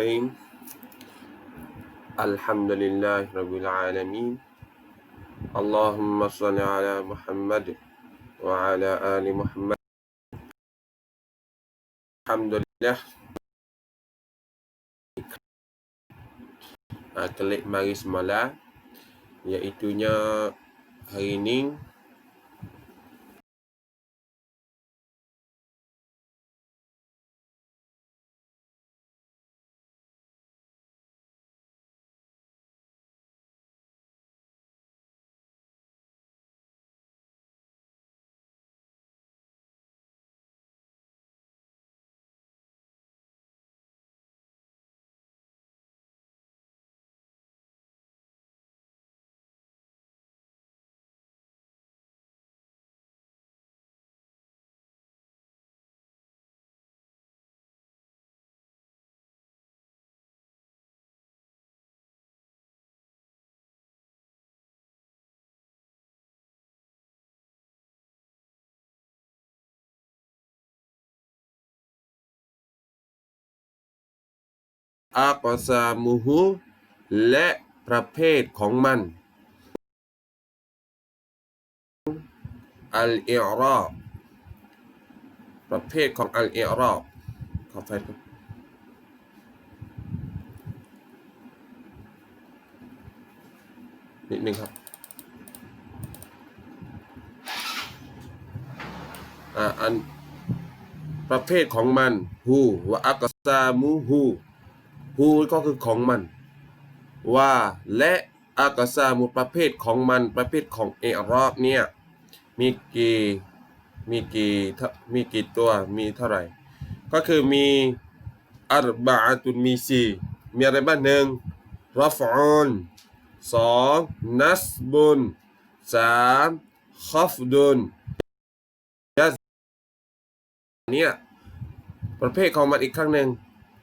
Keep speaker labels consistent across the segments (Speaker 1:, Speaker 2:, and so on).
Speaker 1: الرحيم. الحمد لله رب العالمين. اللهم صل على محمد وعلى آل محمد. الحمد لله. Ah, klik mari semalam iaitunya hari ini aqsamuhu และประเภทของมันอัลอิรอบประเภทของอัลอิรอบขอไฟก่อนนิดนึงครับอ่าอันประเภทของมันฮูวะอักซามูฮู ฮูก็คือของมัน ว่าและอากาซามุประเภทของมันประเภทของเอรอบเนี่ยมีกี่มีกี่ทมีกี่ตัวมีเท่าไหร่ ก็คือมีอัรบะอะตุนมีสี่มีอะไรบ้างหนึ่งรอฟอน สองนัสบุนสามขัฟดุนยเนี่ยประเภทของมันอีกครั้งหนึ่ง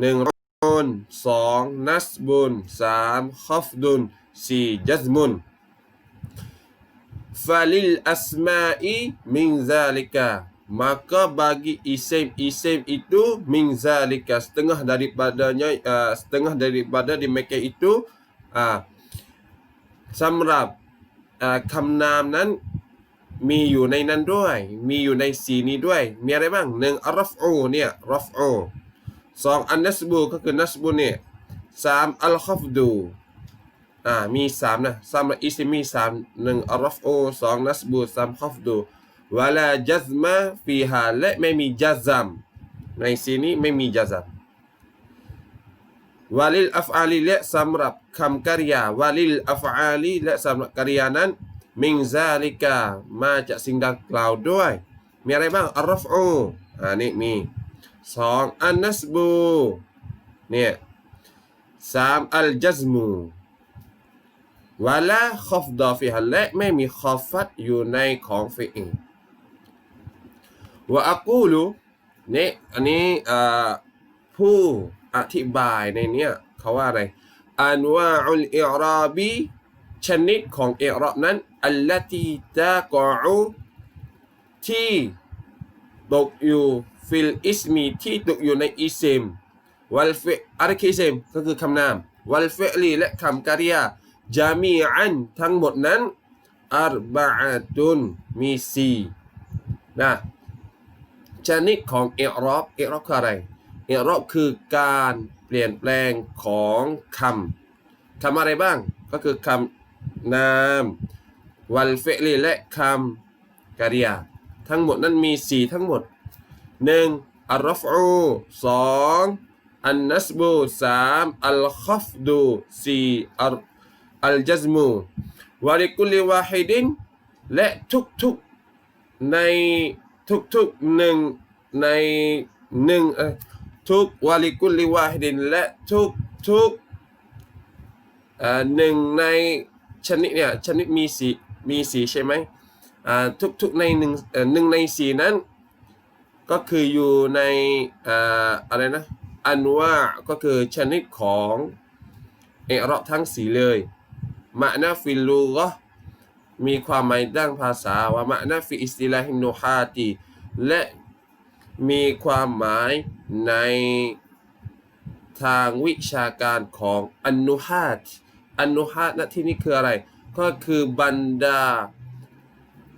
Speaker 1: หนึ่ง นสองนัสบุนสามขัฟดุนสี่จัซมุนฟาลิลอัสมาอีมิงซาลิกา maka bagi isim-isim itu min zalika setengah daripadanya uh, setengah daripada di Mekah itu uh, สำหรับอ่าคำนามนั้นมีอยู่ในนั้นด้วย มีอยู่ในสีนี้ด้วย มีอะไรบ้างหนึ่งอัรฟอูเนี่ยรัฟอู สองอันนัสบูก็คือนัสบูเนี่ยสามอัลคอฟดูอ่ามีสามนะสามอิสมีสามหนึ่งอัลฟโอสองนัสบูสามคอฟดูวลาจัซมาฟีฮาและไม่มีจัซัมในสีนี้ไม่มีจัซัมวาลิลอัฟอาลีและสำหรับคำกริยาวาลิลอัฟอาลีและสำหรับกริยานั้นมิงซาลิกามาจากสิ่งดังกล่าวด้วย มีอะไรบ้างอัลฟอูอ่านี่มี สองอันนัสบูเนี่ยสามอัลจัซมูวะลาขอฟดอฟิฮัลและไม่มีขอฟัดอยู่ในของฟิอิงวะอักูลูเนี่ยอันนี้ผู้อธิบายในเนี้ยเขาว่าอะไรอันว่าอุลอิราบีชนิดของอิราบนั้นอัลลตีตะกอูที่ตกอยู่ ฟิลอิสมีที่ตกอยู่ในอิสมวัลเฟอะไรคืออิมก็คือคำนามวัลเฟลีและคำกริยาจามีอันทั้งหมดนั้นอัรบะตุนมีสี่นะชนิดของเอรอบเอรอบคืออะไรเอรอบคือการเปลี่ยนแปลงของคำคำอะไรบ้างก็คือคำนามวัลเฟลีและคำกริยา ทั้งหมดนั้นมีสี่ทั้งหมด หนึ่งอัลรฟอูสองอันนัสบูสามอัลขัฟดูสี่อัลอัลจัซมูวาริกุลิวาฮิดินและทุกๆในทุกๆหนึ่งในหนึ่งทุกวาลิกุลิวาฮิดินและทุกๆเอ่อหนึ่งในชนิดเนี่ยชนิดมีสีมีสีใช่ไหมอ่าทุกๆในหนึ่งหนึ่งในสีนั้น ก็คืออยู่ในอะไรนะอันว่าก็คือชนิดของเอรอทั้งสีเลยมะนาฟิลูก็มีความหมายด้านภาษาว่ามะนาฟิอิสติลาฮินูฮาตีและมีความหมายในทางวิชาการของอนุฮาตอนุฮาตณที่นี้คืออะไร ก็คือบรรดา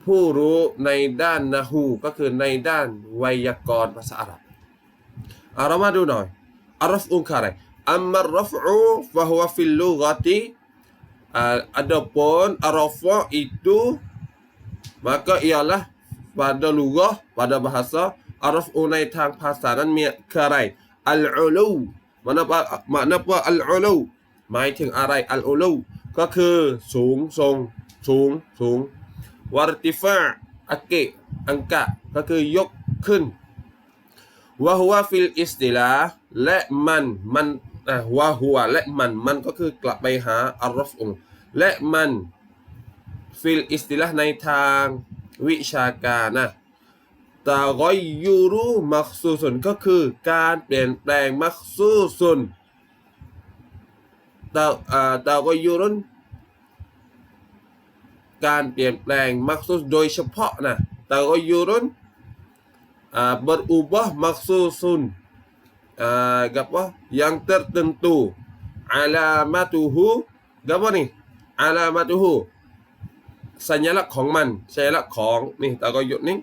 Speaker 1: ผู้รู้ในด้านนะฮูก็คือในด้านไวยากรณ์ภาษาอาหรับเอาเรามาดูหน่อยอารฟอุนคืออะไรอัมมัรฟอูฟะฮวะฟิลลุกติ Uh, adapun arafah itu maka ialah pada lugah pada bahasa araf unai tang bahasa นั้นมีคืออะไร al-ulu มัน apa makna apa al-ulu หมายถึงอะไร al-ulu ก็คือสูงทรงสูงสูง วารติฟะอักเกอังกะ ก็คือยกขึ้นวะฮุวะฟิลอิสติลาและมันมันอะวะฮุวะและมันมันก็คือกลับไปหาอารฟองและมันฟิลอิสติลาในทางวิชาการนะตากอยยูรุมักซูซุนก็คือการเปลี่ยนแปลงมักซูซุนตาอ่าตากอยยูรุน การเปลี่ยนแปลงมักซูสโดยเฉพาะนะตากอยยูรุน uh, berubah maksusun uh, apa yang tertentu alamatuhu apa ni alamatuhu สัญลักษณ์ของมันสัญลักษณ์ของนี่ตะกอยุดนี่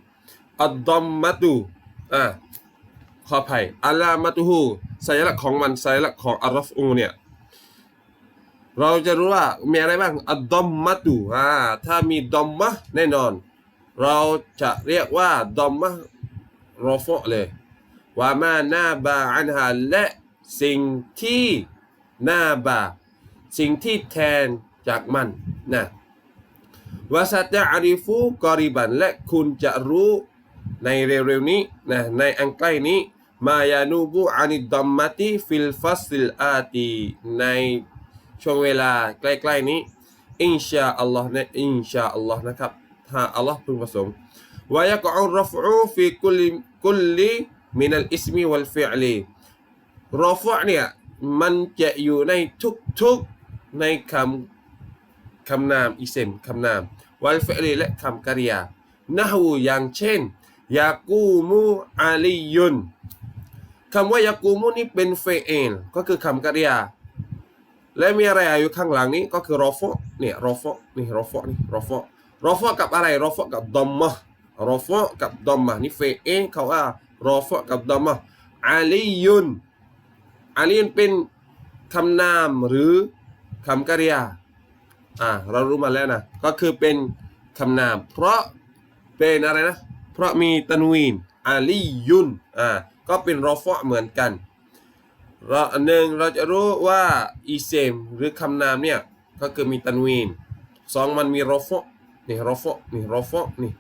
Speaker 1: อัดดอมมาตูอ่าขออภัยอาลามาตูฮูสัญลักษณ์ของมันสัญลักษณ์ของอารฟอูเนี่ย เราจะรู้ว่ามีอะไรบ้างอัดดอมมาตูอ่าถ้ามีดอมมะแน่นอน เราจะเรียกว่าดอมมะรอฟะเลยว่ามาหน้าบาอันฮาและสิ่งที่หน้าบาสิ่งที่แทนจากมันนะวาสัตอาริฟูกอริบันและคุณจะรู้ในเร็วๆนี้นะในอันใกล้นี้มายานูบุอานิดดัมมาติฟิลฟัสซิลอาตีใน ช่วงเวลาใกล้ๆนี้อินชาอัลลอฮ์นะอินชาอัลลอฮ์นะครับถ้าอัลลอฮ์พึงประสงค์วายะกอรฟอูฟีกุลกุลีมินัลอิสมีวัลฟิอลีรอฟะเนี่ยมันจะอยู่ในทุกๆในคำคำนามอิเซมคำนามวัลฟิอลีและคำกริยานะฮูอย่างเช่นยากูมูอาลียุนคำว่ายากูมูนี่เป็นเฟเอลก็คือคำกริยา และมีอะไรอยู่ข้างหลังนี้ก็คือรอฟะเนี่ยรอฟะนี่รอฟะนี่รอฟรอฟะกับอะไรรอฟะกับดอมมะรอฟะกับดอมมะนี่เฟเอเขาว่ารอฟะกับดอมมะอาลียุนอาลียุนเป็นคำนามหรือคำกริยาอ่าเรารู้มาแล้วนะก็คือเป็นคำนาม เพราะเป็นอะไรนะ เพราะมีตันวีนอาลียุนอ่าก็เป็นรอฟะเหมือนกัน เราอันหนึ่งเราจะรู้ว่าอีเซมหรือคำนามเนี่ย ก็คือมีตันวีนสองมันมีรอฟะนี่รอฟะนี่รอฟะนี่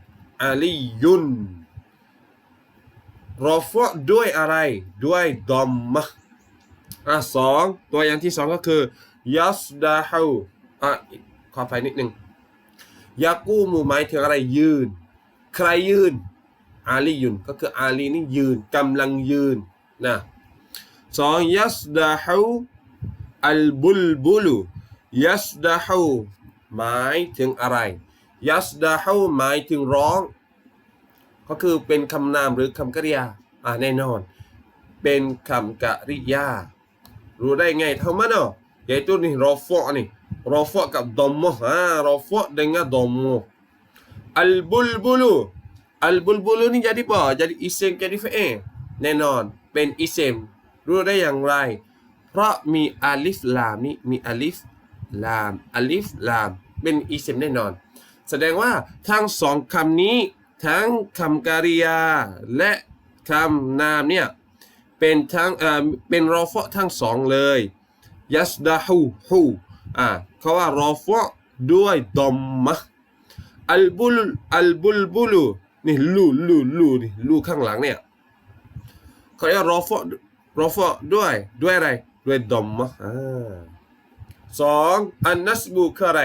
Speaker 1: อาลียุนรอฟะด้วยอะไรด้วยดอมมะอะสองตัวอย่างที่สองก็คือยัสดาฮูอะขอไปนิดหนึ่งยากูมูหมายถึงอะไรยืน ใครยืนอาลียืนก็คืออาลีนี่ยืนกำลังยืนนะ สองยัสดาฮูอัลบุลบุลูยัสดาฮูหมายถึงอะไร ยัสดาฮูหมายถึงร้อง ก็คือเป็นคำนามหรือคำกริยา อ่าแน่นอน เป็นคำกริยา รู้ได้ไงเท่ามันเนาะ yaitu nih rafa' nih rafa' kat dhammah ha rafa' dengan dhammah al bulbulu al bulbulu ni jadi apa jadi isim jadi fi'il แน่นอน เป็นอิเซม รู้ได้อย่างไร เพราะมีอาลิฟลามนี่มีอาลิฟลามอาลิฟลาม เป็นอิเซมแน่นอน แสดงว่าทั้งสองคำนี้ ทั้งคำกริยา และคำนามเนี่ยเป็นทั้งเอ่อเป็นรอฟะทั้งสองเลยยัสดาฮูฮูอ่าเขาว่ารอฟะด้วยดอมมะอัลบุลอัลบุลบุลูนี่ลูลูลูนี่ลูข้างหลังเนี่ยเขาเรียกรอฟะ รอฟะด้วยด้วยอะไร ด้วยดอมมะสองอันนัสบูคืออะไร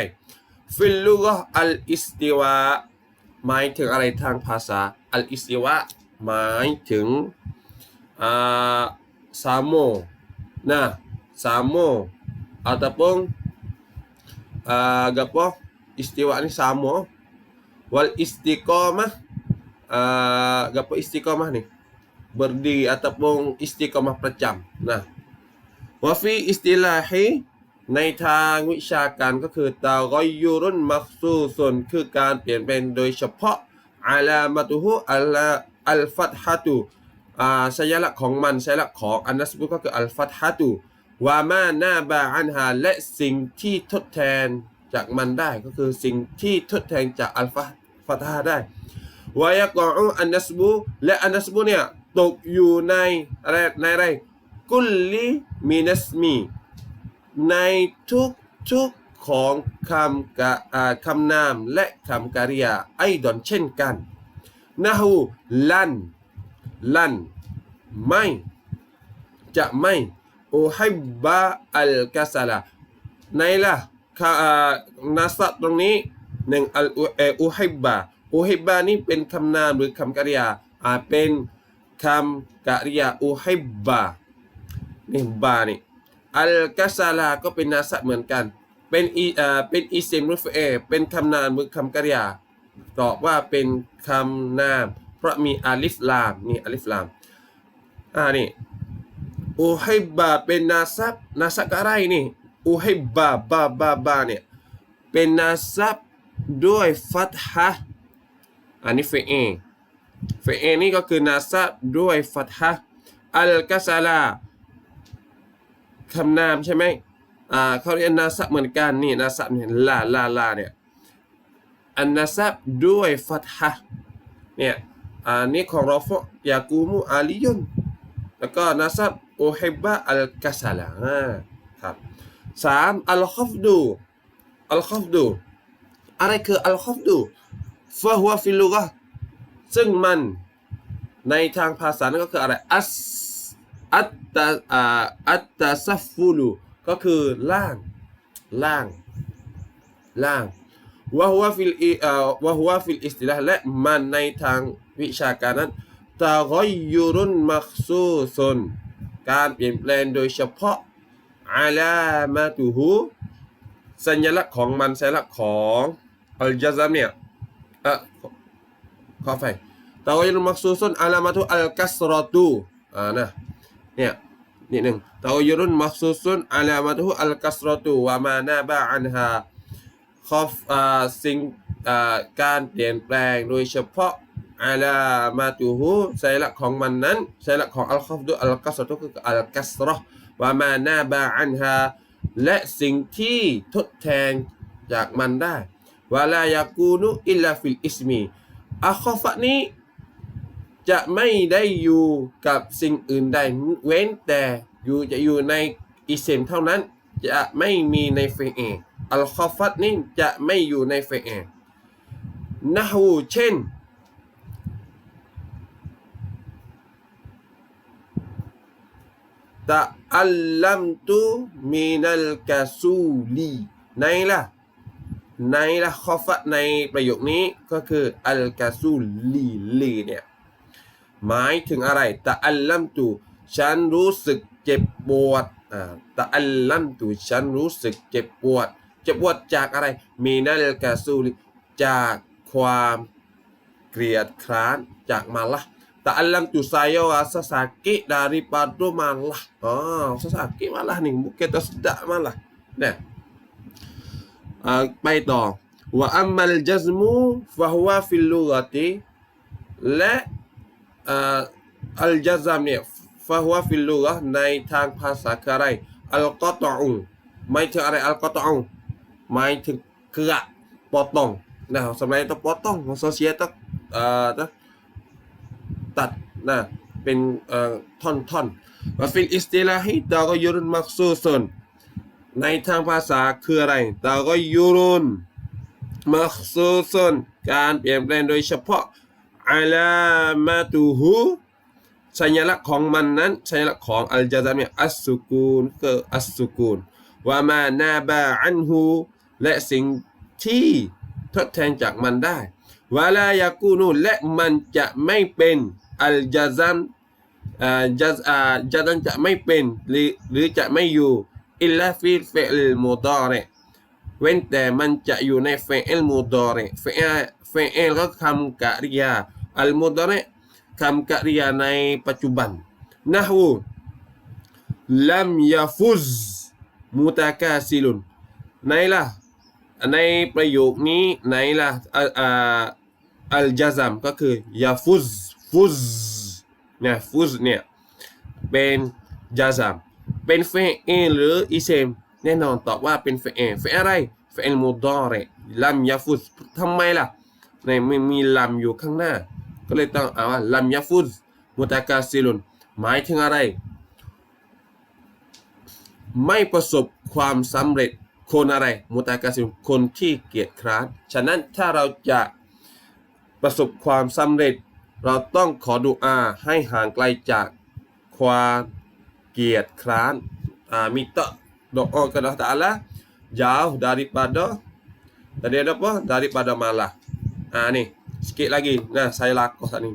Speaker 1: ฟิลลุกอัลอิสติวาหมายถึงอะไรทางภาษาอัลอิสติวาหมายถึงอ่าสามโมนะ sama ataupun uh, gapo istiwa ni sama wal istiqamah uh, gapo istiqamah ni berdiri ataupun istiqamah percam nah วะฟีอิสติลาฮิในทางวิชาการก็คือตากอยยูรุนมักซูซุนคือการเปลี่ยนแปลงโดยเฉพาะอาลามาตุฮุอัลลาอัลฟัตฮะตุอ่าสัญลักษณ์ของมันสัญลักษณ์ของอันนัสบุก็คืออัลฟัตฮะตุวามาหน้าบาอันฮาและสิ่งที่ทดแทนจากมันได้ก็คือสิ่งที่ทดแทนจากอัลฟัตฮะได้วายกออูอันนัสบูและอันนัสบูเนี่ย ตกอยู่ในอะไรในอะไรกุลลิมินัสมี ในทุกทุกๆของคำกะคำนามและคำกริยาไอดอนเช่นกันนะฮูลัน ลัน ไม่ จะไม่โอุฮิบบะอัลกาซาลาในละค่ะอ่านัสตรงนี้หนึ่งอัลอุเอ่ออุฮิบบะอุฮิบบะนี่เป็นคำนามหรือคำกริยาอาเป็น คำกริยาอุฮิบบะนี่บานี่อัลกัสลาก็เป็นนาสะเหมือนกัน เป็นอีเอ่อเป็นอิเซมรุฟเอเป็นคำนามหรือคำกริยาตอบว่าเป็นคำนาม เพราะมีอาลิฟลามนี่อาลิฟลามอ่านี่อูฮิบบาเป็นนาซับนาซับอะไรนี่อูฮิบบาบาบาบาเนี่ยเป็นนาซับด้วยฟัตฮะอันนี้เฟเอ เฟเอนี่ก็คือนาซับด้วยฟัตฮะอัลกัสซาลาคำนามใช่ไหมอ่าเขาเรียนนาซับเหมือนกันนี่นาซับเนี่ยลาลาลาเนี่ยอันนาซับด้วยฟัตฮะเนี่ยอันนี้ของราฟยากูมุอาลียุนแล้วก็นาซับโอฮิบะอัลกัสลาครับสามอัลคอฟดูอัลคอฟดูอะไรคืออัลคอฟดูฟะฮุวะฟิลลุกะ ซึ่งมันในทางภาษานั่นก็คืออะไรอัสอัตตาอัตตาซัฟฟูลูก็คือล่างล่างล่างวะฮุวะฟิลอ่าวะฮุวะฟิลอิสติลาและมันในทางวิชาการนั้นตากอยยูรุนมักซูซุนการเปลี่ยนแปลงโดยเฉพาะอาลามาตุฮูสัญลักษณ์ของมันสัญลักษณ์ของอัลจาซัมเนี่ยเอ่อ ขอไฟตากอยยูรุนมักซูซุนอาลามาตุอัลกัสรอตูอ่านะเนี่ยนิดหนึ่งตาวยุรุนมักซูซุนอาลามาตุอัลกัสรตุวามานาบะอันฮาคอฟอ่าสิ่งอ่าการเปลี่ยนแปลงโดยเฉพาะอาลามาตุฮูสัญลักของมันนั้นสัญลักของอัลคอฟดุอัลกัสรตุคืออัลกัสรอวามานาบะอันฮาและสิ่งที่ทดแทนจากมันได้วาลายากูนุอิลลาฟิลอิสมี อัลคอฟะนี้ จะไม่ได้อยู่กับสิ่งอื่นใดเว้นแต่อยู่จะอยู่ในอิเซมเท่านั้น จะไม่มีในเฟเออัลคอฟัตนี่จะไม่อยู่ในเฟเอนะฮูเช่นตะอัลลัมตุมินัลกาซูลีในละ ในละคอฟัตในประโยคนี้ก็คืออัลกาซูลีลีเนี่ยหมายถึงอะไรตะอัลลัมตุฉันรู้สึกเจ็บปวดอ่าตะอัลลัมตุฉันรู้สึกเจ็บปวด เจ็บปวดจากอะไร มีนัลกาซูลิจากความเกลียดคร้านจากมาละตะอัลลัมตุ saya rasa sakit daripada malah oh rasa sakit malah ni bukan tak sedap malah เนี่ยอ่า ไปต่อว่าอัมมัลจัซมูฟะฮุวะฟิลลูกะติและอัลจัซามเนี่ยฟะฮุวะฟิลลูกในทางภาษาคืออะไรอัลกอตอุหมายถึงอะไรอัลกอตอุหมายถึงกระ potong nah sebenarnya itu potong maksudnya itu เอ่อตัดนะเป็นท่อนท่อนว่าฟิลอิสติลาฮิตาก็ยุรุนมักซูซุน ในทางภาษาคืออะไรตาก็ยุรุนมักซูซุนการเปลี่ยนแปลงโดยเฉพาะอาลามาตูฮูสัญลักษณ์ของมันนั้นสัญลักษณ์ของอัลจาซามเนี่ยอัสสุกูนคืออัสสุกูนว่ามานาบาอันฮูและสิ่งที่ทดแทนจากมันได้วาลายากูนูและมันจะไม่เป็นอัลจาซัมอ่าจาอ่าจาซัมจะไม่เป็นหรือหรือจะไม่อยู่ อิลลาฟิลเฟลมูดาเรเว้นแต่มันจะอยู่ในเฟลมูดาเรเฟลเฟลก็คำกริยาอัลมุดาเรคำกริยาในปัจจุบันนะฮูลัมยาฟุซมุตากาซิลุนไหนล่ะในประโยคนี้ไหนล่ะอ่าอ่าอัลจาซัมก็คือยาฟุซฟุซเนี่ยฟุซเนี่ยเป็นจาซัม เป็นเฟเอหรืออิเซมแน่นอนตอบว่าเป็นเฟเอเฟอะไรเฟเอลมุดอเรลัมยาฟุซทำไมล่ะในไม่มีลัมอยู่ข้างหน้า ก็เลยต้องเอาว่าลัมยาฟุซมุตากาซิลุนหมายถึงอะไร ไม่ประสบความสำเร็จคนอะไร มุตากาซิมคนที่เกียจคร้านฉะนั้นถ้าเราจะประสบความสำเร็จ เราต้องขอดุอาให้ห่างไกลจากความ เกียจคร้านอ่ามีตะ doa kepada Allah Taala jauh daripada tadi ada apa daripada malah อ่านี่สกิลากีนะไซลักก็สันนี่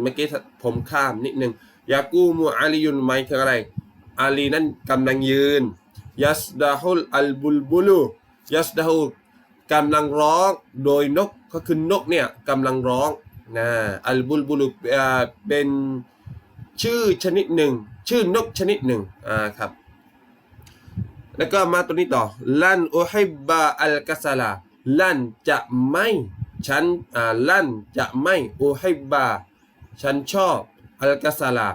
Speaker 1: เมื่อกี้ผมข้ามนิดนึงยากูมูอาลียุนหมายถึงอะไรอาลีนั้นกำลังยืนยัสดาฮุลอัลบุลบุลูยัสดาฮุกำลังร้องโดยนกก็คือนกเนี่ยกำลังร้องนะอัลบุลบุลูเป็นชื่อชนิดหนึ่ง ชื่อนกชนิดหนึ่งอ่าครับ แล้วก็มาตัวนี้ต่อ ลันอุฮิบบะอัลกัสลาลันจะไม่ฉันอ่าลันจะไม่อุฮิบบะฉันชอบอัลกัสลา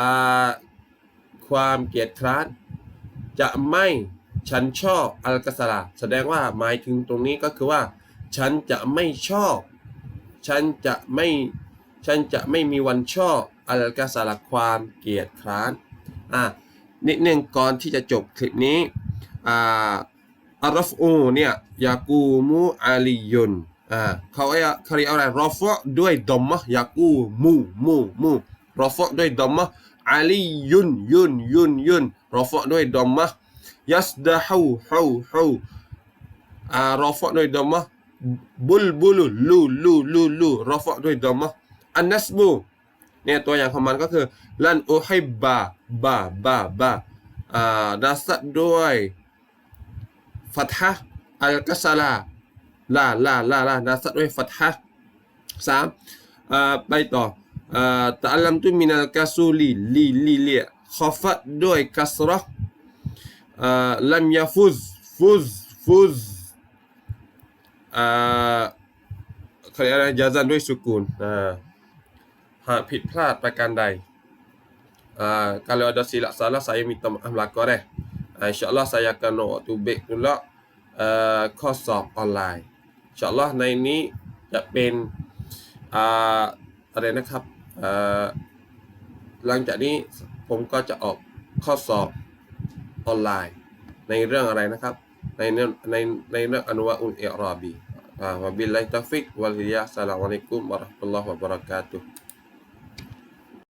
Speaker 1: อ่าความเกียจคร้านจะไม่ฉันชอบอัลกัสลาแสดงว่าหมายถึงตรงนี้ก็คือว่า ฉันจะไม่ชอบ ฉันจะไม่ฉันจะไม่มีวันชอบ อัลกัสลาความเกียจคร้านอ่านิดหนึ่งก่อนที่จะจบคลิปนี้อ่าอารฟอูเนี่ยยากูมูอาลียุนอ่าเขาเอาเขาเรียกอะไรรอฟะด้วยดอมมะยากูมูมูมูรอฟะด้วยดอมมะอาลียุนยุนยุนยุนรอฟะด้วยดอมมะยัสดะฮูฮูฮูอ่ารอฟะด้วยดอมมะบุลบุลลูลูลูลูรอฟะด้วยดอมมะอันนัสบู เนี่ยตัวอย่างของมันก็คือลันอุฮิบบาบาบาบาอ่าดัสดด้วยฟัตฮะอัลกัสลาลาลาลาลาดัสดด้วยฟัตฮะสามอ่าไปต่ออ่าตะอัลลัมตุมินัลกาซูลีลีลีเลีขอฟัดด้วยกัสระอ่าลัมยาฟุซฟุซฟุซอ่าเขาเรียกอะไรจาซันด้วยสุกูนอ่า หากผิดพลาดประการใดกา kalau ada silap salah saya minta maaf lah koreh. Uh, InsyaAllah saya akan nak tu back pula uh, course of ในนี้จะเป็นอะไรนะครับหลังจากนี้ผมก็จะออกข้อสอบออนไลน์ ในเรื่องอะไรนะครับ ในในในเรื่องอนุวะอุลอิรอบีวะบิลไลตัฟิกวะลิยาสลามุอะลัยกุมวะราะห์มุลลอฮ์วะบะเราะกาตุฮ์